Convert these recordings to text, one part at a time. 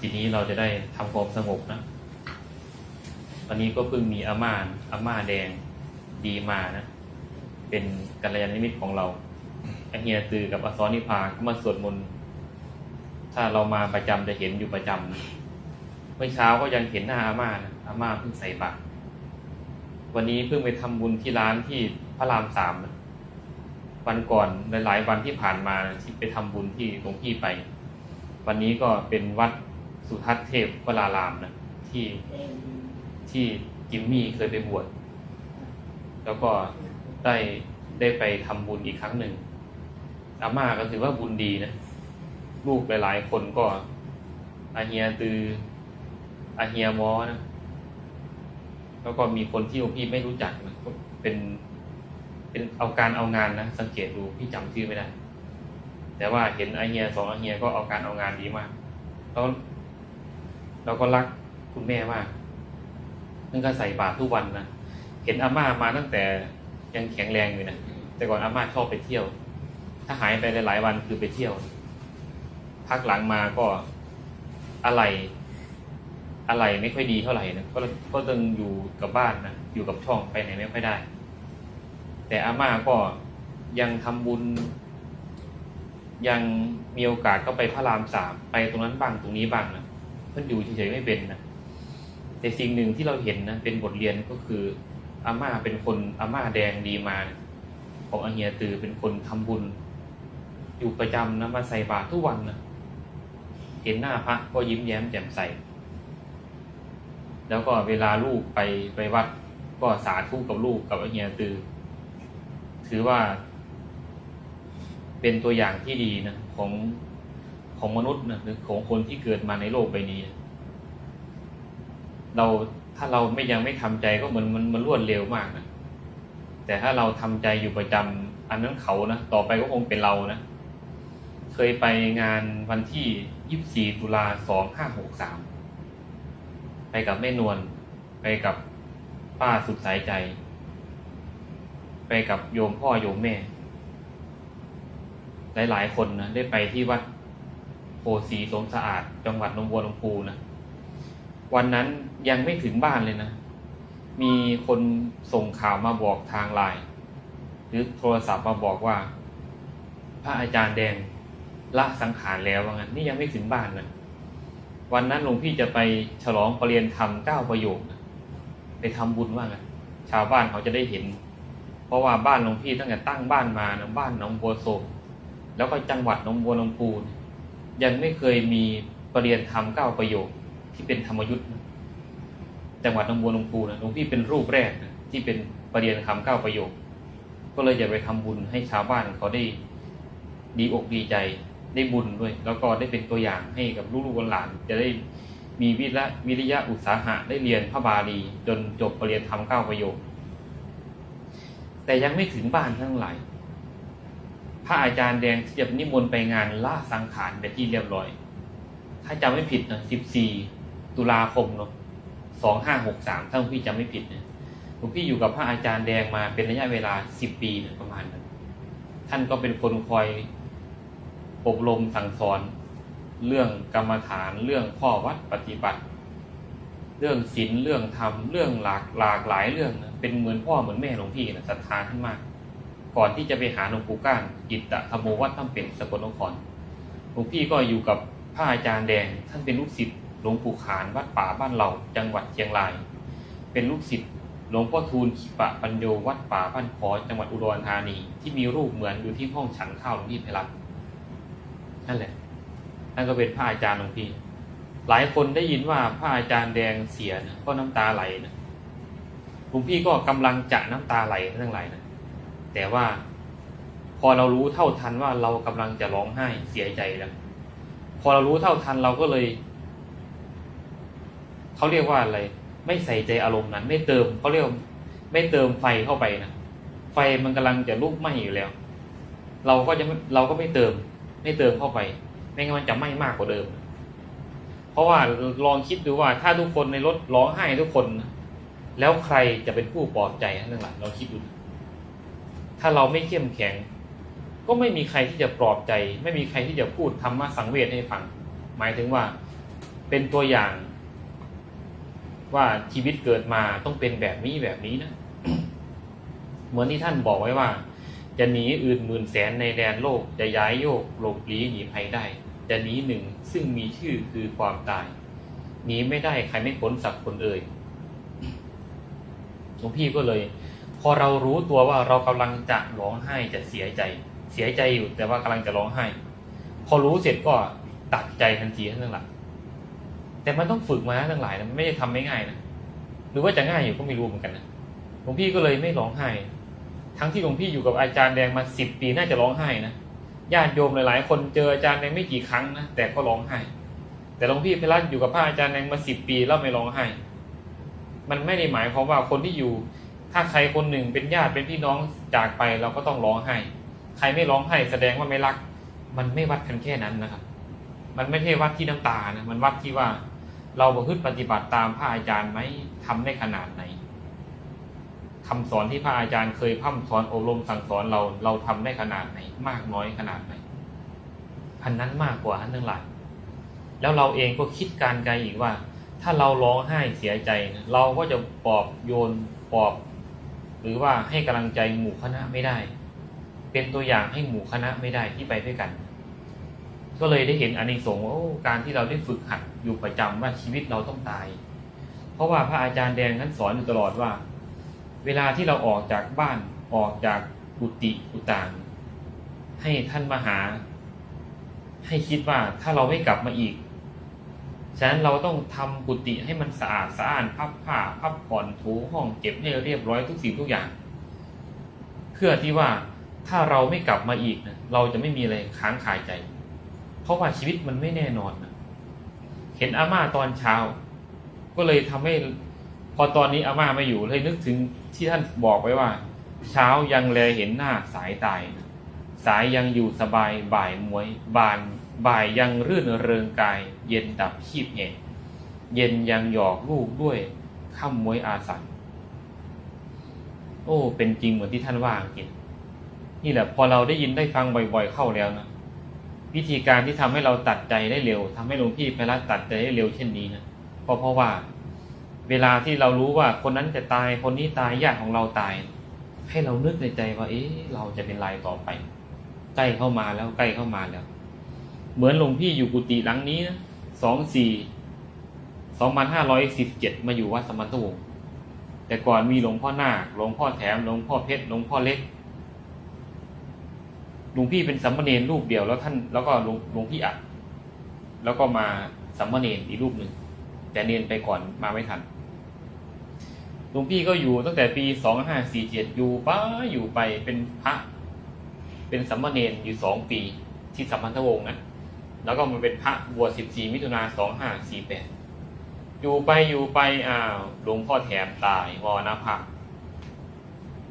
ทีนี้เราจะได้ทำความสงบนะวันนี้ก็เพิ่งมีอาม่าอาม่าแดงดีมานะ เป็นกัลยาณมิตรของเราอเฮียตือกับอสรนิพาก็มาสวดมนต์ถ้าเรามาประจำจะเห็นอยู่ประจำนะเมื่อเช้าก็ยังเห็นหน้าอาม่านะอาม่าเพิ่งใส่บาตรวันนี้เพิ่งไปทำบุญที่ร้านที่พระรามสามนะวันก่อนหลายๆวันที่ผ่านมาที่ไปทำบุญที่หลวงพี่ไป วันนี้ก็เป็นวัด สุทัศน์เทพวรารามนะที่ที่จิมมี่เคยไปบวชแล้วก็ได้ได้ไปทำบุญอีกครั้งหนึ่งอาม่าก็ถือว่าบุญดีนะลูกหลายๆคนก็อาเฮียตืออาเฮียมอนะแล้วก็มีคนที่หลวงพี่ไม่รู้จักนะก็เป็น เป็นเอาการเอางานนะสังเกตดูพี่จำชื่อไม่ได้ แต่ว่าเห็นอาเฮียสองอาเฮียก็เอาการเอางานดีมากแล้ว เราก็รักคุณแม่มากนั่นก็ใส่บาตรทุกวันนะเห็นอาม่ามาตั้งแต่ยังแข็งแรงอยู่นะแต่ก่อนอาม่าชอบไปเที่ยว ถ้าหายไปหลายๆวันคือไปเที่ยว พักหลังมาก็อะไรอะไรไม่ค่อยดีเท่าไหร่นะก็ก็ต้องอยู่กับบ้านนะอยู่กับช่องไปไหนไม่ค่อยได้ แต่อาม่าก็ยังทำบุญ ยังมีโอกาสก็ไปพระรามสามไปตรงนั้นบ้างตรงนี้บ้างนะ เพื่อนอยู่เฉยๆไม่เป็นนะแต่สิ่งหนึ่งที่เราเห็นนะเป็นบทเรียนก็คืออาม่าเป็นคนอาม่าแดงดีมา ของอาเฮียตือเป็นคนทำบุญ อยู่ประจำนะมาใส่บาตรทุกวันนะเห็นหน้าพระก็ยิ้มแย้มแจ่มใสแล้วก็เวลาลูกไปไปวัดก็สาธุกับลูกกับอาเฮียตือ ถือว่า เป็นตัวอย่างที่ดีนะของ ของมนุษย์นะหรือของคนที่เกิดมาในโลกใบนี้ เราถ้าเราไม่ยังไม่ทำใจก็เหมือนมันมันรวดเร็วมากนะแต่ถ้าเราทำใจอยู่ประจำอันนั้นเขานะต่อไปก็คงเป็นเรานะเคยไปงานวันที่ยี่สี่ตุลาสองห้าหกสามไปกับแม่นวลไปกับป้าสุดสายใจ ไปกับโยมพ่อโยมแม่ หลาย ๆ คนนะได้ไปที่วัด สีสมสะอาด จังหวัดนงบัวลำพูนะวันนั้นยังไม่ถึงบ้านเลยนะ มีคนส่งข่าวมาบอกทางไลน์หรือโทรศัพท์มาบอกว่า พระอาจารย์แดงละสังขารแล้วว่างั้นนี่ยังไม่ถึงบ้านนะวันนั้นหลวงพี่จะไปฉลองปรริยนธรรมเก้าประโยคนะไปทำบุญว่างั้นชาวบ้านเขาจะได้เห็น เพราะว่าบ้านหลวงพี่ตั้งแต่ตั้งบ้านมานะบ้านหนองบัวโศกแล้วก็จังหวัดหนองบัวลำพูนี่ย ยังไม่เคยมีปรริยนธรรมเก้าประโยคที่เป็นธรรมยุทธ์จังหวัดหนองบัวลำพูนะหลวงพี่เป็นรูปแรกนะที่เป็นปรริยนธรรมเก้าประโยค ก็เลยอยากไปทำบุญให้ชาวบ้านเขาได้ดีอกดีใจได้บุญด้วย แล้วก็ได้เป็นตัวอย่างให้กับลูกๆหลานจะได้มีวิระวิริยะอุตสาหะได้เรียนพระบาลีจนจบปรริยนธรรมเก้าประโยค แต่ยังไม่ถึงบ้านทั้งหลาย พระอาจารย์แดงจะนิมนต์ไปงานล่าสังขารเป็นที่เรียบร้อย ถ้าจำไม่ผิดนะ14ตุลาคมเนาะ2563ถ้าหลวงพี่จำไม่ผิดเนี่ยหลวงพี่อยู่กับพระอาจารย์แดงมาเป็นระยะเวลา10ปีเนี่ยประมาณนั้น ท่านก็เป็นคนคอยอบรมสั่งสอน เรื่องกรรมฐานเรื่องข้อวัดปฏิบัติ เรื่องศีลเรื่องธรรมเรื่องหลากหลากหลายเรื่องนะเป็นเหมือนพ่อเหมือนแม่หลวงพี่นะศรัทธาท่านมาก ก่อนที่จะไปหาหลวงปู่ก้านจิตตะธรรมโมวัดท่านเป็นสกลนครหลวงพี่ก็อยู่กับพระอาจารย์แดง ท่านเป็นลูกศิษย์หลวงปู่ขานวัดป่าบ้านเราจังหวัดเชียงราย เป็นลูกศิษย์หลวงพ่อทูลขิปะปัญโยวัดป่าบ้านขอจังหวัดอุดรธานีที่มีรูปเหมือนอยู่ที่ห้องฉันข้าวหลวงพี่ไพรัตนั่นแหละนั่นก็เป็นพระอาจารย์หลวงพี่หลายคนได้ยินว่าพระอาจารย์แดงเสียนะก็น้ำตาไหลนะหลวงพี่ก็กำลังจะน้ำตาไหลทั้งหลายนะ แต่ว่า พอเรารู้เท่าทันว่าเรากำลังจะร้องไห้เสียใจแล้ว พอเรารู้เท่าทันเราก็เลยเขาเรียกว่าอะไร ไม่ใส่ใจอารมณ์นั้น ไม่เติมเขาเรียกไม่เติมไฟเข้าไปนะไฟมันกำลังจะลุกไหม้อยู่แล้ว เราก็จะเราก็ไม่เติม ไม่เติมเข้าไปไม่งั้นมันจะไหม้มากกว่าเดิม เพราะว่าลองคิดดูว่าถ้าทุกคนในรถร้องไห้ทุกคน แล้วใครจะเป็นผู้ปลอบใจทั้งหลายเราคิดดูนะ ถ้าเราไม่เข้มแข็ง ก็ไม่มีใครที่จะปลอบใจ ไม่มีใครที่จะพูดธรรมะสังเวชให้ฟัง หมายถึงว่าเป็นตัวอย่าง ว่าชีวิตเกิดมาต้องเป็นแบบนี้แบบนี้นะเหมือนที่ท่านบอกไว้ว่า จะหนีอื่นหมื่นแสนในแดนโลกจะย้ายโยกหลบหลีหนีภัยได้ จะหนีหนึ่งซึ่งมีชื่อคือความตายหนีไม่ได้ใครไม่พ้นสักคนเอ่ยหลวงพี่ก็เลย พอเรารู้ตัวว่าเรากำลังจะร้องไห้จะเสียใจ เสียใจอยู่แต่ว่ากำลังจะร้องไห้ พอรู้เสร็จก็ตัดใจทันทีทั้งหลายแต่มันต้องฝึกมาทั้งหลายนะไม่ได้ทำไม่ง่ายนะหรือว่าจะง่ายอยู่ก็ไม่รู้เหมือนกันนะหลวงพี่ก็เลยไม่ร้องไห้ ทั้งที่หลวงพี่อยู่กับอาจารย์แดงมาสิบปีน่าจะร้องไห้นะญาติโยมหลายๆ คนเจออาจารย์แดงไม่กี่ครั้งนะแต่ก็ร้องไห้ แต่หลวงพี่เพลันอยู่กับพระอาจารย์แดงมาสิบปีแล้วไม่ร้องไห้ มันไม่ได้หมายความว่าคนที่อยู่ ถ้าใครคนหนึ่งเป็นญาติเป็นพี่น้องจากไปเราก็ต้องร้องไห้ ใครไม่ร้องไห้แสดงว่าไม่รัก มันไม่วัดกันแค่นั้นนะครับ มันไม่ใช่วัดที่น้ำตานะมันวัดที่ว่าเราประพฤติปฏิบัติตามพระอาจารย์ไหมทำได้ขนาดไหนคำสอนที่พระอาจารย์เคยพร่ำสอนอบรมสั่งสอนเราเราทำได้ขนาดไหน มากน้อยขนาดไหนอันนั้นมากกว่าอันทั้งหลายแล้วเราเองก็คิดการไกลอีกว่า ถ้าเราร้องไห้เสียใจ เราก็จะปลอบโยนปลอบ หรือว่าให้กำลังใจหมู่คณะไม่ได้ เป็นตัวอย่างให้หมู่คณะไม่ได้ที่ไปด้วยกัน ก็เลยได้เห็นอานิสงส์ว่าการที่เราได้ฝึกหัดอยู่ประจำว่าชีวิตเราต้องตาย เพราะว่าพระอาจารย์แดงนั้นสอนอยู่ตลอดว่า เวลาที่เราออกจากบ้านออกจากกุฏิกุฏางให้ท่านมาหา ให้คิดว่าถ้าเราไม่กลับมาอีก ฉะนั้นเราต้องทำกุฏิให้มันสะอาดสะอ้านพับผ้าพับผ่อนถูห้องเก็บให้เรียบร้อยทุกสิ่งทุกอย่าง เพื่อที่ว่าถ้าเราไม่กลับมาอีกนะเราจะไม่มีอะไรค้างคายใจ เพราะว่าชีวิตมันไม่แน่นอนนะเห็นอาม่าตอนเช้า ก็เลยทำให้พอตอนนี้อาม่าไม่อยู่เลยนึกถึงที่ท่านบอกไว้ว่า เช้ายังแลเห็นหน้าสายตายนะสายยังอยู่สบายบ่ายมวยบาน บ่ายยังรื่นเริงกาย เย็นดับขีบเหตุเย็นยังหยอกลูกด้วยข้ามมวยอาสันโอ้ เป็นจริงเหมือนที่ท่านว่าจริงนี่แหละพอเราได้ยินได้ฟังบ่อย ๆ เข้าแล้วนะวิธีการที่ทำให้เราตัดใจได้เร็วทำให้หลวงพี่พรัตตัดใจได้เร็วเช่นนี้นะเพราะเพราะว่า เวลาที่เรารู้ว่าคนนั้นจะตายคนนี้ตายญาติของเราตาย ให้เรานึกในใจว่า เอ๊ะเราจะเป็นไรต่อไป ใกล้เข้ามาแล้วใกล้เข้ามาแล้ว เหมือนหลวงพี่อยู่กุฏิหลังนี้นะสองสี่สองพันห้าร้อยสิบเจ็ดมาอยู่วัดสมณฑวงแต่ก่อนมีหลวงพ่อนาคหลวงพ่อแถมหลวงพ่อเพชรหลวงพ่อเล็กหลวงพี่เป็นสัมมาเนรรูปเดียวแล้วท่านแล้วก็หลวงหลวงพี่อัดแล้วก็มาสัมมาเนรอีกรูปหนึ่งแต่เนรไปก่อนมาไม่ทันหลวงพี่ก็อยู่ตั้งแต่ปีสองห้าสี่เจ็ดอยู่ไปอยู่ไปเป็นพระ เป็นสัมมาเนรอยู่สองปีที่สัมพันธวงศ์นะ แล้วก็มาเป็นพระบวชสิบสี่มิถุนาสองห้าสี่แปดอยู่ไปอยู่ไปอ้าวหลวงพ่อแถมตายวรณภาพ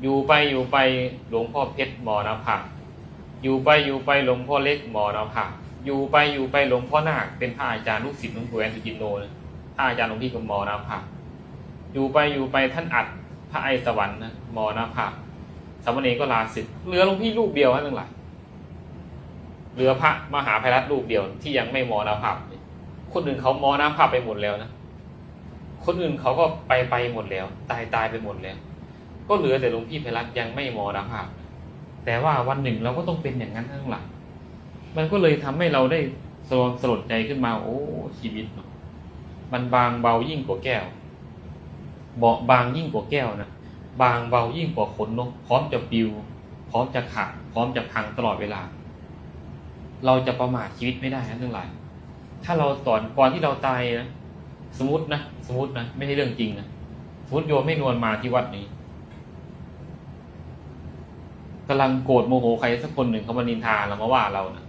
อยู่ไปอยู่ไปหลวงพ่อเพชรมรณภาพอยู่ไปอยู่ไปหลวงพ่อเล็กมรณภาพอยู่ไปอยู่ไปหลวงพ่อนาคเป็นพระอาจารย์ลูกศิษย์หลวงปู่แอนสุจินโนนะพระอาจารย์หลวงพี่ก็มรณภาพอยู่ไปอยู่ไปท่านอัดพระไอสวรรค์นะมรณภาพสามเณรก็ลาศึกเหลือหลวงพี่ลูกเดียวทั้งหลาย เหลือพระมหาภัยรัตรูปเดียวที่ยังไม่มรณภาพคนอื่นเขามรณภาพไปหมดแล้วนะคนอื่นเขาก็ไปไปหมดแล้ว ตายตายไปหมดแล้ว ก็เหลือแต่หลวงพี่ภัยรัตยังไม่มรณภาพ แต่ว่าวันหนึ่งเราก็ต้องเป็นอย่างนั้นทั้งหลังมันก็เลยทำให้เราได้สลดสลดใจขึ้นมา โอ้ชีวิต มันบางเบายิ่งกว่าแก้วเบาบางยิ่งกว่าแก้วนะบางเบายิ่งกว่าขนนกพร้อมจะปิว พร้อมจะขาดพร้อมจะพังตลอดเวลา เราจะประมาทชีวิตไม่ได้นะทั้งหลาย ถ้าเราตอนก่อนที่เราตายนะสมมตินะสมมตินะไม่ใช่เรื่องจริงนะสมมติโยมไม่นวลมาที่วัดนี้กำลังโกรธโมโหใครสักคนหนึ่งเขามานินทาเรามาว่าเรานะ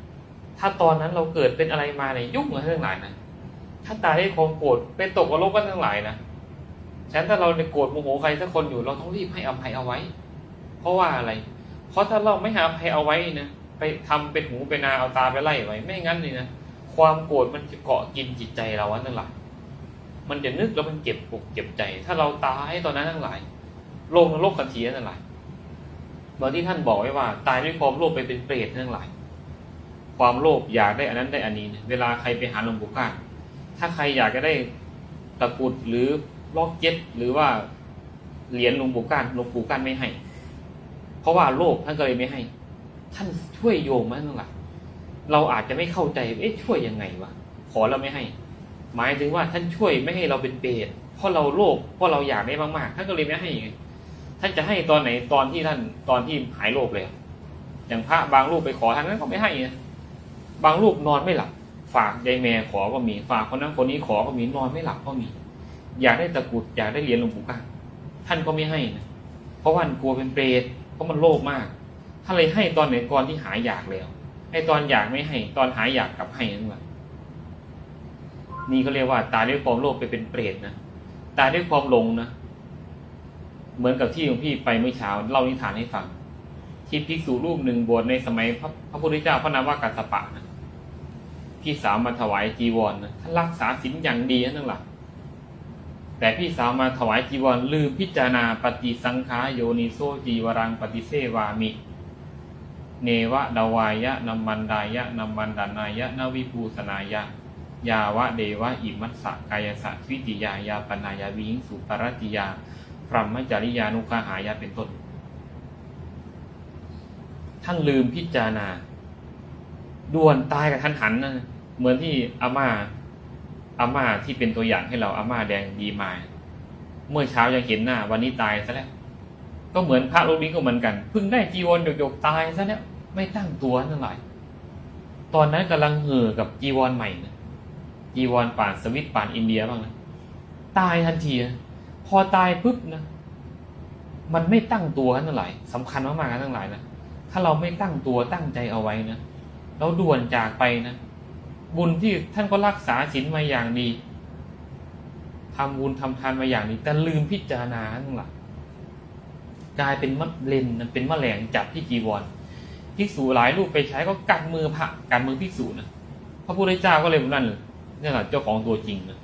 ถ้าตอนนั้นเราเกิดเป็นอะไรมาเนี่ยยุ่งเลยทั้งหลายนะถ้าตายให้ความโกรธเป็นตกนรกกันทั้งหลายนะฉะนั้นถ้าเราในโกรธโมโหใครสักคนอยู่เราต้องรีบให้อภัยเอาไว้ เพราะว่าอะไร เพราะถ้าเราไม่ให้อภัยเอาไว้นะ ไปทำเป็นหูเป็นนาเอาตาไปไล่ไว้ ไม่งั้นเลยนะความโกรธมันจะเกาะกินจิตใจเราทั้งหลายมันจะนึกแล้วมันเจ็บปวดเจ็บใจ ถ้าเราตายตอนนั้นทั้งหลายโลงนรกกันทีทั้งหลายเหมือนที่ท่านบอกไว้ว่า ตายด้วยความโลภไปเป็นเปรตทั้งหลายความโลภอยากได้อันนั้นได้อันนี้ เวลาใครไปหาหลวงปู่ก้านถ้าใครอยากจะได้ตะกุดหรือล็อกเก็ตหรือว่าเหรียญหลวงปู่ก้านหลวงปู่ก้านไม่ให้ เพราะว่าโลภท่านก็เลยไม่ให้ ท่านช่วยโยมมั้งหลักเราอาจจะไม่เข้าใจ เอ๊ะช่วยยังไงวะ ขอเราไม่ให้ หมายถึงว่าท่านช่วยไม่ให้เราเป็นเปรตเพราะเราโลภเพราะเราอยากได้มากๆท่านก็เลยไม่ให้ไงท่านจะให้ตอนไหนตอนที่ท่านตอนที่หายโลภเลยอะอย่างพระบางรูปไปขอท่านนั้นก็ไม่ให้นะบางรูปนอนไม่หลับ ฝากยายแม่ขอก็มี ฝากคนนั้นคนนี้ขอก็มีนอนไม่หลับก็มี อยากได้ตะกุดอยากได้เหรียญหลวงปู่ก้าท่านก็ไม่ให้นะเพราะว่ากลัวเป็นเปรตเพราะมันโลภมาก ท่าเลยให้ตอนไหนก่อนที่หายอยากแล้วไอ้ตอนอยากไม่ให้ ตอนหายอยากกลับให้นั่นแหละนี่เขาเรียกว่า ตายด้วยความโลภไปเป็นเปรตนะตายด้วยความหลงนะเหมือนกับที่หลวงพี่ไปเมื่อเช้าเล่านิทานให้ฟัง ที่ภิกษุรูปหนึ่งบวชในสมัยพระพระพุทธเจ้าพระนามว่ากัสปะนะพี่สาวมาถวายจีวรนะท่านรักษาศีลอย่างดีนั่นแหละแต่พี่สาวมาถวายจีวรลืมพิจารณาปฏิสังขาโยนิโซจีวรังปฏิเสวามิ เนวะดาวายะนัมมันดายะนัมมันดานายะนาวิภูสนายะ ยาวะเดวะอิมัสสะกายสะวิติยายาปนายาวิงสุปรติยาพรหมจริยานุคาหายาเป็นต้น ท่านลืมพิจารณาด่วนตายกับท่านหันนะเหมือนที่อาม่าอาม่าที่เป็นตัวอย่างให้เราอาม่าแดงดีมาเมื่อเช้ายังเห็นหน้า วันนี้ตายซะแล้ว ก็เหมือนพระรูปนี้ก็เหมือนกันเพิ่งได้จีวรหยกๆตายซะแล้ว ไม่ตั้งตัวนั่นแหละตอนนั้นกำลังเห่อกับจีวรใหม่นะจีวรป่านสวิตป่านอินเดียบ้างนะตายทันทีนะพอตายปุ๊บนะมันไม่ตั้งตัวนั่นแหละสำคัญมากๆนะทั้งหลายนะถ้าเราไม่ตั้งตัวตั้งใจเอาไว้นะเราด่วนจากไปนะบุญที่ท่านก็รักษาศีลมาอย่างดีทำบุญทำทานมาอย่างดีแต่ลืมพิจารณาทั้งหลายกลายเป็นมะเร็นเป็นมะแรงจับที่จีวร ภิกษุหลายรูปไปใช้ก็กัดมือพระกัดมือภิกษุนะพระพุทธเจ้าก็เลยนั่นนี่แหละเจ้าของตัวจริงนะ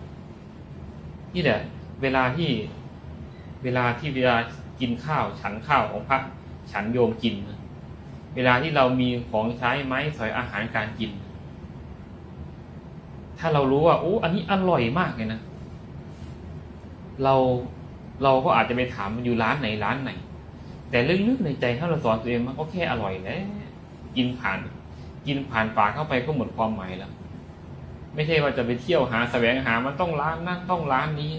นี่แหละเวลาที่เวลาที่เวลากินข้าวฉันข้าวของพระฉันโยมกินนะเวลาที่เรามีของใช้ไม้สอยอาหารการกิน ถ้าเรารู้ว่าโอ้อันนี้อร่อยมากเลยนะเราเราก็อาจจะไปถามมันอยู่ร้านไหนร้านไหน แต่ลึกๆในใจถ้าเราสอนตัวเองมันก็แค่อร่อยแล้ว กินผ่าน กินผ่านปากเข้าไปก็หมดความหมายแล้ว ไม่ใช่ว่าจะไปเที่ยวหาแสวงหามันต้องร้านนั้นต้องร้านนี้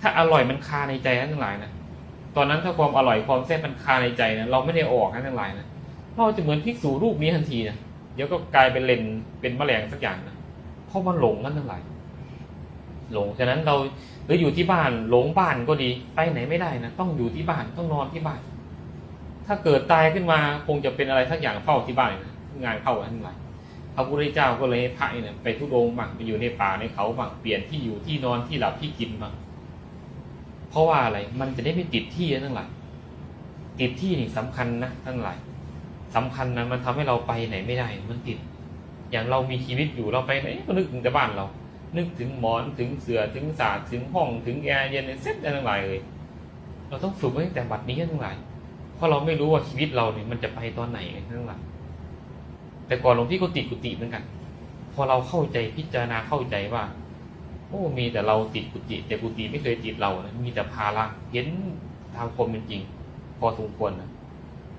ถ้าอร่อยมันคาในใจทั้งหลายนะตอนนั้นถ้าความอร่อยความแซ่บมันคาในใจนะเราไม่ได้ออกทั้งหลายนะเราจะเหมือนภิกษุรูปนี้ทันทีนะเดี๋ยวก็กลายเป็นเลนเป็นแมลงสักอย่างนะเพราะมันหลงกันทั้งหลายหลงฉะนั้นเราหรืออยู่ที่บ้านหลงบ้านก็ดีไปไหนไม่ได้นะต้องอยู่ที่บ้านต้องนอนที่บ้าน ถ้าเกิดตายขึ้นมาคงจะเป็นอะไรสักอย่างเฝ้าที่บ้านนะงานเข้าทั้งหลายพระพุทธเจ้าก็เลยให้พระเนี่ยไปทุดงบ้างไปอยู่ในป่าในเขาบ้างเปลี่ยนที่อยู่ที่นอนที่หลับที่กินบ้างเพราะว่าอะไรมันจะได้ไม่ติดที่ทั้งหลายติดที่นี่สำคัญนะทั้งหลายสำคัญนะมันทำให้เราไปไหนไม่ได้มันติด อย่างเรามีชีวิตอยู่เราไปไหนก็นึกถึงแต่บ้านเรา นึกถึงหมอนถึงเสือถึงสาถึงห้องถึงแอร์เย็นเซ็ตอะไรทั้งหลายเลยเราต้องฝึกไว้ตั้งแต่บัดนี้ทั้งหลาย เพราะเราไม่รู้ว่าชีวิตเราเนี่ยมันจะไปตอนไหนทั้งหลายแต่ก่อนหลวงพี่ก็ติดกุฏิเหมือนกัน พอเราเข้าใจพิจารณาเข้าใจว่า โอ้มีแต่เราติดกุฏิแต่กุฏิไม่เคยติดเรานะมีแต่ภาระเห็นทางความเป็นจริง พอสมควรนะ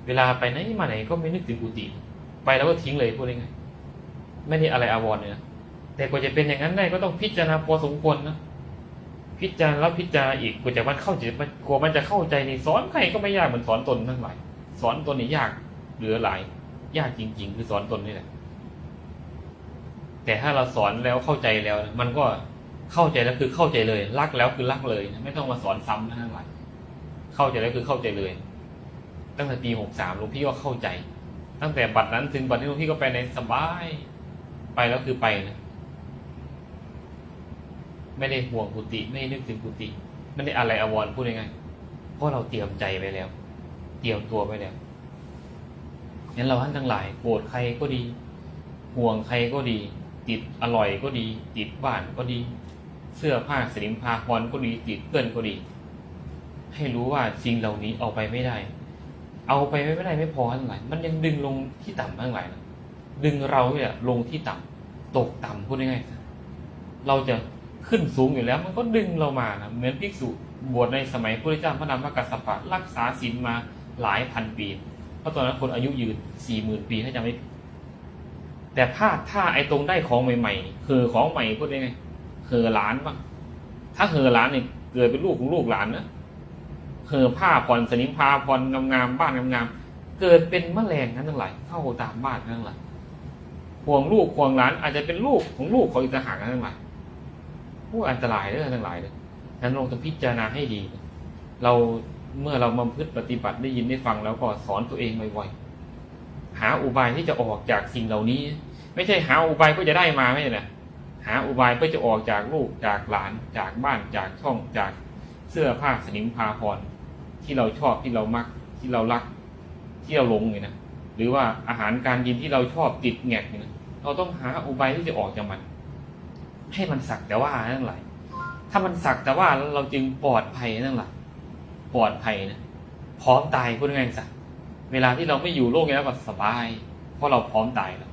เวลาไปไหนมาไหนก็ไม่นึกถึงกุฏิไปแล้วก็ทิ้งเลยพูดง่ายๆไม่ได้อะไรอาวรณ์เลยนะแต่กว่าจะเป็นอย่างนั้นได้ก็ต้องพิจารณาพอสมควรนะ พิจารณาแล้วพิจารณาอีกกว่าจะมันเข้าใจมันกลัวมันจะเข้าใจนี่สอนใครก็ไม่ยากเหมือนสอนตนทั้งหลายสอนตนนี่ยากเหลือหลาย ยากจริง ๆ คือสอนตนนี่แหละแต่ถ้าเราสอนแล้วเข้าใจแล้ว มันก็เข้าใจแล้วคือเข้าใจเลย รักแล้วคือรักเลย ไม่ต้องมาสอนซ้ำนะทั้งหลายเข้าใจแล้วคือเข้าใจเลย ตั้งแต่ปีหกสามหลวงพี่ก็เข้าใจ ตั้งแต่บัดนั้นถึงบัดนี้หลวงพี่ก็ไปในสบาย ไปแล้วคือไปนะ ไม่ได้ห่วงกุฏิไม่ได้นึกถึงกุฏิไม่ได้อะไรอววรพูดยังไงเพราะเราเตรียมใจไว้แล้ว เตรียมตัวไว้แล้วงั้นเราท่านทั้งหลายโกรธใครก็ดี ห่วงใครก็ดี ติดอร่อยก็ดี ติดบ้านก็ดี เสื้อผ้าสลิมพาพรก็ดี ติดเพื่อนก็ดี ให้รู้ว่าสิ่งเหล่านี้เอาไปไม่ได้ เอาไปไม่ได้ไม่พอทั้งหลาย มันยังดึงลงที่ต่ำทั้งหลายนะดึงเราเนี่ยลงที่ต่ำตกต่ำพูดง่ายๆเราจะ ขึ้นสูงอยู่แล้ว มันก็ดึงเรามานะเหมือนภิกษุบวชในสมัยพระพุทธเจ้าพระนามพระกัสสปะรักษาศีลมาหลายพันปี เพราะตอนนั้นคนอายุยืนสี่หมื่นปีถ้าจำไม่ผิดแต่พลาดถ้าไอ้ตรงได้ของใหม่ๆคือของใหม่พูดได้ไงคือหลานบ้างถ้าเฮอหลานเนี่ยเกิดเป็นลูกของลูกหลานนะเฮอผ้าผ่อนสนิมพาผ่อนงามๆบ้านงามๆเกิดเป็นแมลงนั้นทั้งหลายเข้าตามบ้านทั้งหลายห่วงลูกห่วงหลานอาจจะเป็นลูกของลูกของอีกต่างหากทั้งหลาย ผู้อันตรายเรื่องทั้งหลายเลยนั้นเราต้องพิจารณาให้ดี เราเมื่อเรามาพึ่ปฏิบัติได้ยินได้ฟังแล้วก็สอนตัวเองบ่อยๆหาอุบายที่จะออกจากสิ่งเหล่านี้ ไม่ใช่หาอุบายเพื่อจะได้มาไม่ใช่นะหาอุบายเพื่อจะออกจากลูกจากหลานจากบ้านจากช่องจากเสื้อผ้าสนิมพาพรที่เราชอบที่เรามักที่เรารักที่เราหลงเนี่ยนะหรือว่าอาหารการกินที่เราชอบติดแงกเนี่ยนะเราต้องหาอุบายที่จะออกจากมัน ให้มันสักแต่ว่านั่นแหละถ้ามันสักแต่ว่าเราจึงปลอดภัยนั่นแหละปลอดภัยนะพร้อมตายพูดง่ายๆสักเวลาที่เราไม่อยู่โลกนี้แล้วก็สบาย เพราะเราพร้อมตายแล้ว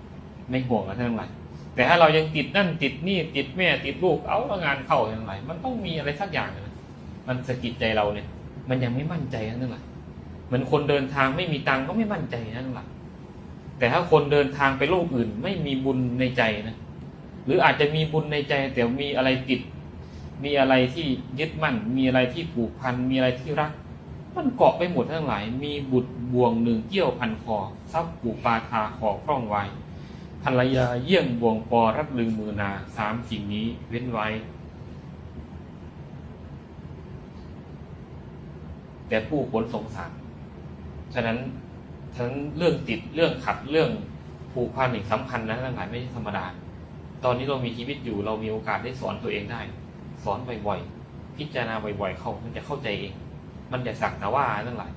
ไม่ห่วงกันทั้งหลายแต่ถ้าเรายังติดนั่นติดนี่ติดแม่ติดลูกเอาแล้วงานเข้าทั้งหลายมันต้องมีอะไรสักอย่างนะมันสะกิดใจเราเนี่ย มันยังไม่มั่นใจนั่นแหละเหมือนคนเดินทางไม่มีตังก็ไม่มั่นใจนั่นแหละแต่ถ้าคนเดินทางไปโลกอื่นไม่มีบุญในใจนะ หรืออาจจะมีบุญในใจแต่มีอะไรติด มีอะไรที่ยึดมั่น มีอะไรที่ผูกพัน มีอะไรที่รัก มันเกาะไปหมดทั้งหลาย มีบุตรบ่วงหนึ่งเกี่ยวพันคอทรัพย์ผูปาทาคอคล้องไว้ภรรยาเยี่ยงบ่วงปอรัดลึงมือนาสามสิ่งนี้เว้นไว้ แต่ผู้ผลสงสารฉะนั้นฉะนั้นเรื่องติดเรื่องขัดเรื่องผูกพันอีกสำคัญนะทั้งหลายไม่ใช่ธรรมดา ตอนนี้เรามีชีวิตอยู่เรามีโอกาสได้สอนตัวเองได้ สอนบ่อยๆพิจารณาบ่อยๆเขามันจะเข้าใจเอง มันจะสักแต่ว่าทั้งหลาย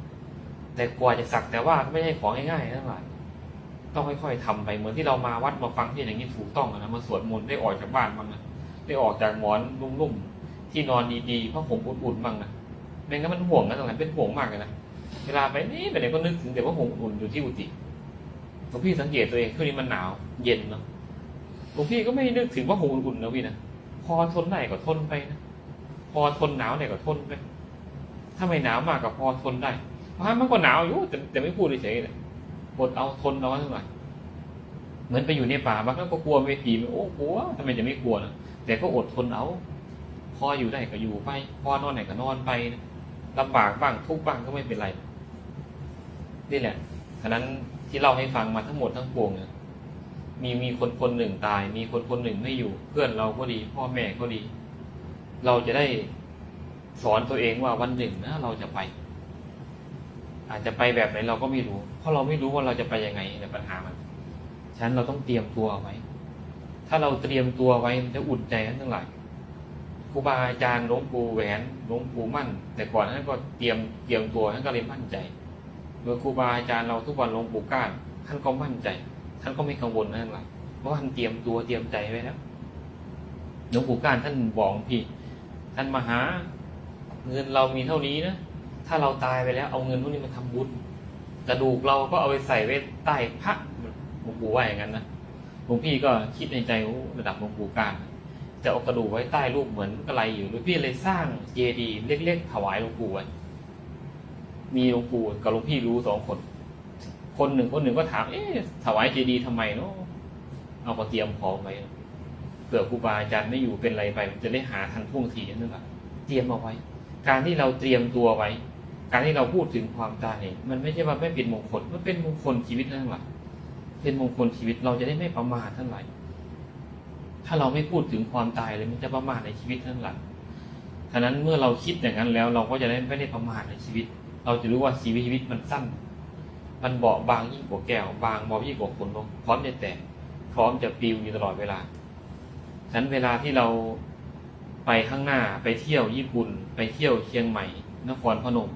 แต่กว่าจะสักแต่ว่าไม่ใช่ของง่ายๆทั้งหลายต้องค่อยๆทำไปเหมือนที่เรามาวัดมาฟังที่อย่างนี้ถูกต้องนะมาสวดมนต์ได้ออกจากบ้านบ้างนะได้ออกจากหมอนนุ่มๆที่นอนดีๆผ้าห่มอุ่นๆบ้างนะไม่งั้นมันห่วงนะทั้งหลายเป็นห่วงมากเลยนะเวลาไปนี่ไปไหนก็นึกถึงแต่ว่าหงอุ่นอยู่ที่อุติหลวงพี่สังเกตตัวเองช่วงนี้มันหนาวเย็นเนาะ หลวงพี่ก็ไม่นึกถึงว่าหงอุ่นนะพี่นะพอทนได้ก็ทนไปนะพอทนหนาวเนี่ยก็ทนไป ถ้าไม่หนาวมากก็พอทนได้เพราะมันก็หนาวอยู่แต่แต่ไม่พูดเฉยๆเลยอดเอาทนเอาเท่าไหร่เหมือนไปอยู่ในป่าบางครั้งก็กลัวไม่ผีโอ้กลัวทำไมจะไม่กลัวนะแต่ก็อดทนเอาพออยู่ได้ก็อยู่ไป พอนอนไหนก็นอนไปนะลำบากบ้างทุกบ้างก็ไม่เป็นไรนี่แหละฉะนั้นที่เล่าให้ฟังมาทั้งหมดทั้งปวงเนี่ย มีมีคนคนหนึ่งตาย มีคนคนหนึ่งไม่อยู่ เพื่อนเราก็ดี พ่อแม่ก็ดี เราจะได้สอนตัวเองว่าวันหนึ่งนะเราจะไป อาจจะไปแบบไหนเราก็ไม่รู้ เพราะเราไม่รู้ว่าเราจะไปยังไงในปัญหามันฉะนั้นเราต้องเตรียมตัวไว้ ถ้าเราเตรียมตัวไว้จะอุ่นใจทั้งหลายครูบาอาจารย์หลวงปู่แหวนหลวงปู่มั่น แต่ก่อนนั้นก็เตรียมเตรียมตัวท่านก็เลยมั่นใจโดยครูบาอาจารย์เราทุกวันหลวงปู่ก้านท่านก็มั่นใจ ท่านก็ไม่กังวลนั่นแหละเพราะท่านเตรียมตัวเตรียมใจไว้แล้วหลวงปู่ก้านท่านบอกพี่ ท่านมาหา เงินเรามีเท่านี้นะถ้าเราตายไปแล้ว เอาเงินพวกนี้มาทำบุญกระดูกเราก็เอาไปใส่ไว้ใต้พระหลวงปู่ว่าอย่างนั้นนะหลวงพี่ก็คิดในใจโอ้ระดับหลวงปู่ก้านจะเอากระดูกไว้ใต้รูปเหมือนกระไรอยู่หรือพี่เลยสร้างเจดีย์เล็กๆถวายหลวงปู่ไว้มีหลวงปู่กับหลวงพี่รู้สองคน คนหนึ่งคนหนึ่งก็ถาม เอ๊ะถวายเจดีย์ทำไมเนาะเอาก็เตรียมของไว้เผื่อครูบาอาจารย์ไม่อยู่เป็นไรไปจะได้หาทันท่วงทีนั่นแหละเตรียมเอาไว้ การที่เราเตรียมตัวไว้ การที่เราพูดถึงความตายมันไม่ใช่ว่าไม่เป็นมงคลมันเป็นมงคลชีวิตนั่นแหละเป็นมงคลชีวิตเราจะได้ไม่ประมาททั้งหลายถ้าเราไม่พูดถึงความตายเลยมันจะประมาทในชีวิตนั่นแหละฉะนั้นเมื่อเราคิดอย่างนั้นแล้ว เราก็จะได้ไม่ได้ประมาทในชีวิต เราจะรู้ว่าชีวิตชีวิตมันสั้น มันเบาบางยิ่งกว่าแก้ว บางเบายิ่งกว่าฝนลงพร้อมจะแตกพร้อมจะปิวอยู่ตลอดเวลาฉะนั้นเวลาที่เราไปข้างหน้าไปเที่ยวญี่ปุ่น ไปเที่ยวเชียงใหม่ นครพนม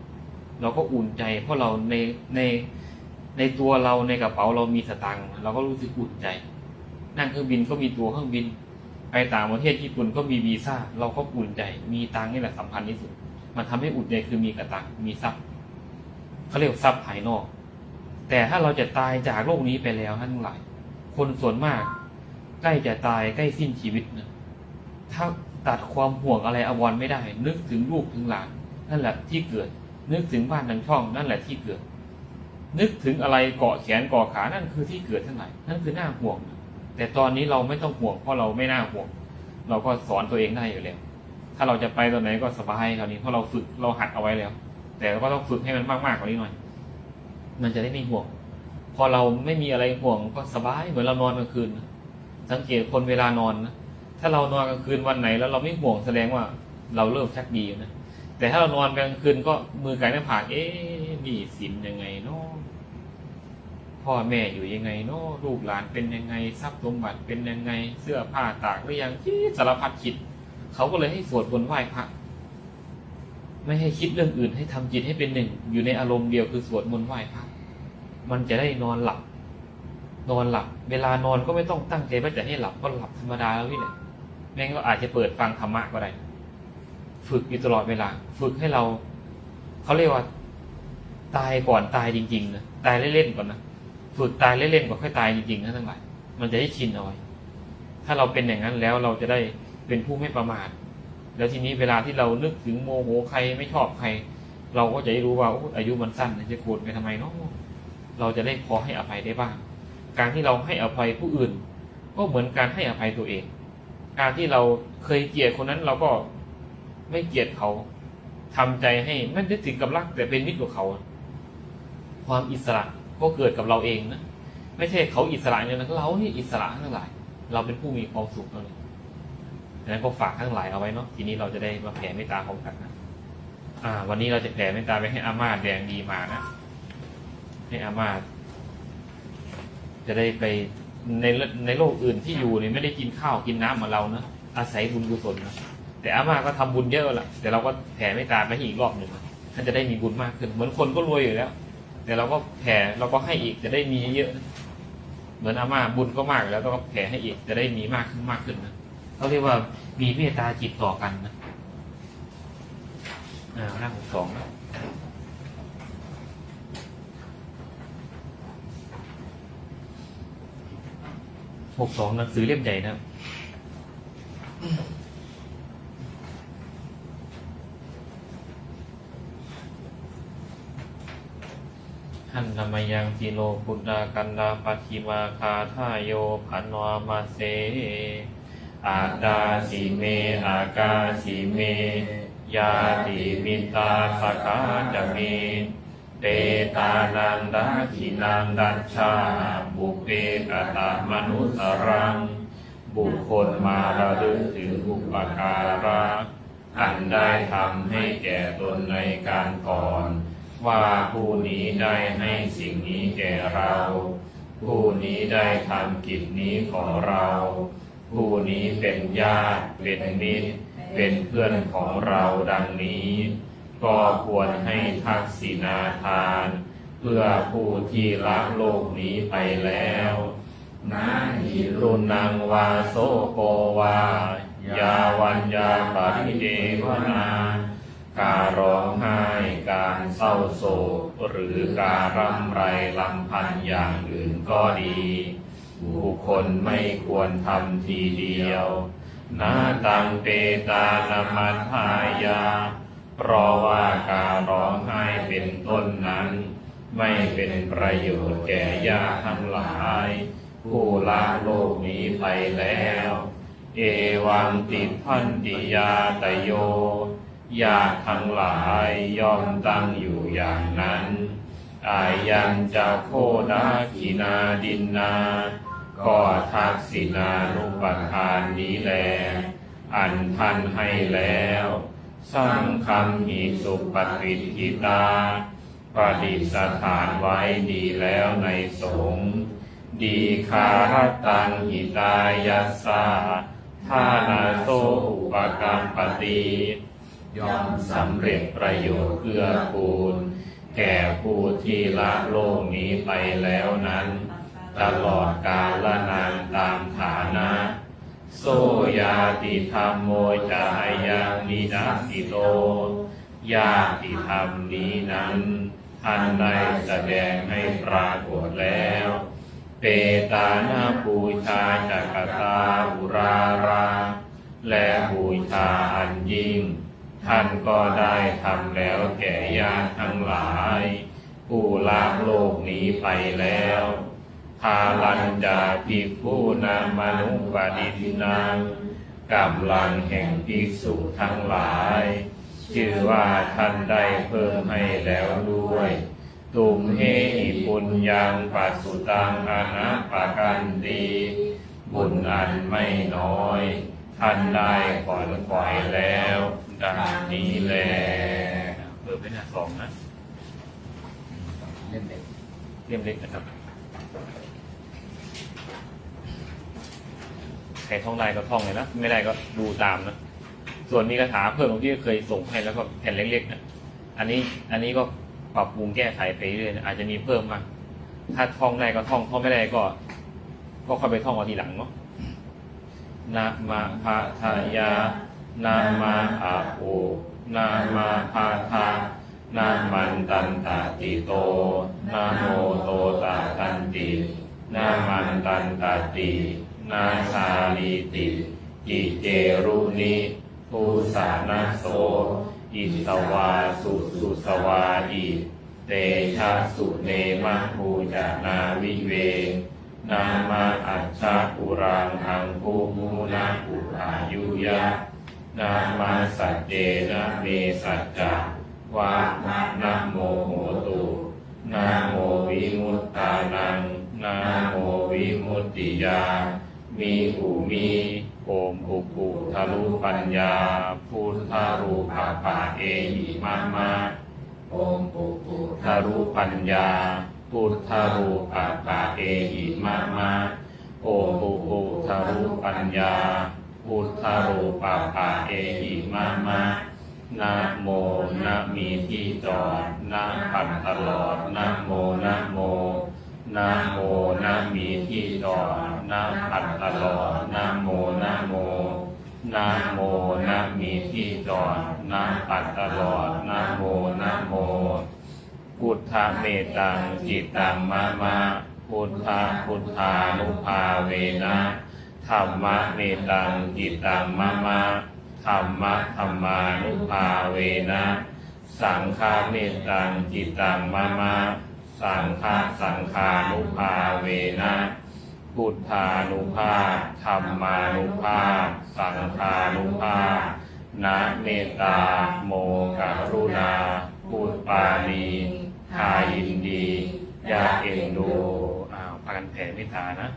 เราก็อุ่นใจ เพราะเราในในในตัวเราในกระเป๋าเรามีสตังค์เราก็รู้สึกอุ่นใจ นั่งเครื่องบินก็มีตัวเครื่องบิน ไปต่างประเทศญี่ปุ่นก็มีวีซ่าเราก็อุ่นใจ มีตังค์นี่แหละสำคัญที่สุด มันทำให้อุ่นใจคือมีกระตังมีทรัพย์เขาเรียกทรัพย์ภายนอก แต่ถ้าเราจะตายจากโลกนี้ไปแล้วท่านทั้งหลาย คนส่วนมาก ใกล้จะตายใกล้สิ้นชีวิตนะถ้าตัดความห่วงอะไรอวรไม่ได้ นึกถึงลูกถึงหลาน นั่นแหละที่เกิด นึกถึงบ้านทางช่อง นั่นแหละที่เกิด นึกถึงอะไรเกาะแขนเกาะขานั่นคือที่เกิดทั้งหลายนั่นคือหน้าห่วง แต่ตอนนี้เราไม่ต้องห่วงเพราะเราไม่น่าห่วง เราก็สอนตัวเองได้อยู่แล้วถ้าเราจะไปตอนไหนก็สบายคราวนี้เพราะเราฝึกเราหัดเอาไว้แล้ว แต่เราก็ต้องฝึกให้มันมากๆกว่านี้หน่อย มันจะได้ไม่ห่วง พอเราไม่มีอะไรห่วงก็สบายเหมือนเรานอนกลางคืน สังเกตคนเวลานอนนะถ้าเรานอนกลางคืนวันไหน แล้วเราไม่ห่วงแสดงว่า เราเริ่มชักดีนะแต่ถ้าเรานอนกลางคืนก็มือไก่หน้าผากเอ๊ะมีสินยังไงเนาะพ่อแม่อยู่ยังไงเนาะลูกหลานเป็นยังไงทรัพย์สมบัติเป็นยังไง เสื้อผ้าตากหรือยังคิดสารพัดคิด เขาก็เลยให้สวดบนไหว้พระ ไม่ให้คิดเรื่องอื่นให้ทำจิตให้เป็นหนึ่ง อยู่ในอารมณ์เดียวคือสวดมนต์ไหว้พระมันจะได้นอนหลับ นอนหลับ เวลานอนก็ไม่ต้องตั้งใจว่าจะให้หลับก็หลับธรรมดาแล้วนี่แหละแม่งก็อาจจะเปิดฟังธรรมะก็ได้ ฝึกอยู่ตลอดเวลา ฝึกให้เรา เขาเรียกว่า ตายก่อนตายจริงๆนะตายเล่นๆก่อนนะฝึกตายเล่นๆก่อนค่อยตายจริงๆนะทั้งหลายมันจะได้ชินเอาไว้ถ้าเราเป็นอย่างนั้นแล้วเราจะได้เป็นผู้ไม่ประมาท แล้วทีนี้เวลาที่เรานึกถึงโมโหใครไม่ชอบใคร เราก็จะได้รู้ว่าอายุมันสั้นจะโกรธไปทำไมเนาะเราจะได้พอให้อภัยได้บ้าง การที่เราให้อภัยผู้อื่น ก็เหมือนการให้อภัยตัวเอง การที่เราเคยเกลียดคนนั้นเราก็ไม่เกลียดเขาทำใจให้ไม่ได้ถึงกับรักแต่เป็นมิตรกับเขา ความอิสระก็เกิดกับเราเองนะ ไม่ใช่เขาอิสระเนี่ยนะเรานี่อิสระทั้งหลาย เราเป็นผู้มีความสุขเท่านั้น ดังนั้นก็ฝากทั้งหลายเอาไว้เนาะทีนี้เราจะได้มาแผ่เมตตาพร้อมกันนะอ่า วันนี้เราจะแผ่เมตตาไปให้อาม่าแดงดีมานะให้อาม่าจะได้ไปในในโลกอื่นที่อยู่เนี่ยไม่ได้กินข้าวกินน้ำเหมือนเราเนะอาศัยบุญกุศลนะแต่อาม่าก็ทำบุญเยอะแหละแต่เราก็แผ่เมตตาไปให้อีกรอบหนึ่งท่านจะได้มีบุญมากขึ้น เหมือนคนก็รวยอยู่แล้ว แต่เราก็แผ่เราก็ให้อีกจะได้มีเยอะ เหมือนอาม่าบุญก็มากแล้วก็แผ่ให้อีกจะได้มีมากขึ้นมากขึ้นนะ เขาเรียกว่ามีเมตตาจิตต่อกันนะอ่าหน้าหกสองนะหกสองหนังสือเล่มใหญ่นะครับหันนามยังกิโลปุตตากันดาปัชิมาคาทายโยผันวามาเส อาดาสิเมอากาสิเมยาติมิตาสกาจะเมเตตานันดาขินังดัชชาบุเปกตามนุสรัง บุคคลมาระลึกถึงอุปการะอันได้ทำให้แก่ตนในการก่อน ว่าผู้นี้ได้ให้สิ่งนี้แก่เรา ผู้นี้ได้ทำกิจนี้ของเรา ผู้นี้เป็นญาติเป็นมิตรเป็นเพื่อนของเราดังนี้ ก็ควรให้ทักษิณาทาน เพื่อผู้ที่ละโลกนี้ไปแล้วนาหิรุนังวาโสโกวายาวัญญาปริเดวนาการร้องไห้การเศร้าโศกหรือการรำไรลำพันอย่างอื่นก็ดี บุคคลไม่ควรทำทีเดียว นาตังเปตานามัทายา เพราะว่าการร้องไห้เป็นต้นนั้น ไม่เป็นประโยชน์แก่ญาทั้งหลาย ผู้ละโลกนี้ไปแล้ว เอวังติพันติยาตโยญาทั้งหลายย่อมตั้งอยู่อย่างนั้นอายันจะโคดากินาดินนา ก็ทักษินานุปทานนี้แล อันท่านให้แล้ว สร้างคำหิสุปฏิทิตาประดิษฐานไว้ดีแล้วในสงฆ์ดีคารตังหิตายัสสาทานาโซอุปกรรมปฏิย่อมสำเร็จประโยชน์เพื่อคูณแก่ผู้ที่ละโลกนี้ไปแล้วนั้น ตลอดกาลนานตามฐานะโซยาติธรรมโมจายังนิดัสิโตญาติธรรมนี้นั้นท่านได้แสดงให้ปรากฏแล้ว เปตานาปูชาจักตาอุรารา และบูชาอันยิ่ง ท่านก็ได้ทำแล้วแก่ญาติทั้งหลาย ผู้ละโลกนี้ไปแล้ว พาลันจาภิกขุนามานุปดิทินังกำลังแห่งภิกษุทั้งหลาย ชื่อว่าท่านได้เพิ่มให้แล้วด้วย ตุมเฮหิปุญญังปัสสุตังอนัปปะกันตีบุญอันไม่น้อย ท่านได้ขอนขวายแล้วดังนี้แลเปิดเป็นหน้าสองนะเล่มเล็กเล่มเล็กนะครับ ใครท่องได้ก็ท่องเลยนะไม่ได้ก็ดูตามนะส่วนมีคาถาเพิ่มที่เคยส่งให้แล้วก็แผ่นเล็กๆนะอันนี้อันนี้ก็ปรับปรุงแก้ไขไปเรื่อยนะอาจจะมีเพิ่มมาถ้าท่องได้ก็ท่องท่องไม่ได้ก็ ก็ค่อยไปท่องเอาทีหลังเนาะนะมาพาทายา นามาอาโอนามาพาทานามันตันตาติโต นาโมโตตาตันติ นามันตันตาตินาชาลีติอิเจรุนิภูสานาโส อิสวาสุสุสวาอิเตชะสุเนมะภูจานาวิเว นามาอัจฉะอุรังอังภูมูนาอุอายุยะ นามาสัจเจนะเมสัจจาวานะโมโหตุนะโมวิมุตตานัง นะโมวิมุตติยา มีอุมีโอมอุปุทะลุปัญญา พุทธารูปาปาเอหิมามาโอมปุปุทารุปัญญา พุทธารูปาปาเอหิมามาโอมปุปุทารุปัญญา พุทธารูปาปาเอหิมามานะโมนะมีที่จอดนะปัดตลอดนะโมนะโมนะโม นะมีที่จอดนะปัดตลอดนะโมนะโมนะโมนะมีที่จอดนะปัดตลอดนะโมนะโม พุทธเมตตังจิตตังมะมะพุทธพุทธานุภาเวนะธรรมะเมตตังจิตตังมะมะธรรมะธรรมานุภาเวนะ สังฆาเมตตังจิตตังมะมะ สังฆาสังฆานุภาเวนะพุทธานุภาธรรมานุภาสังฆานุภานะเมตตาโมกรุณาพูดปาณีทายินดี ยาเอ็นดูอ้าวพากันแผ่เมตตานะ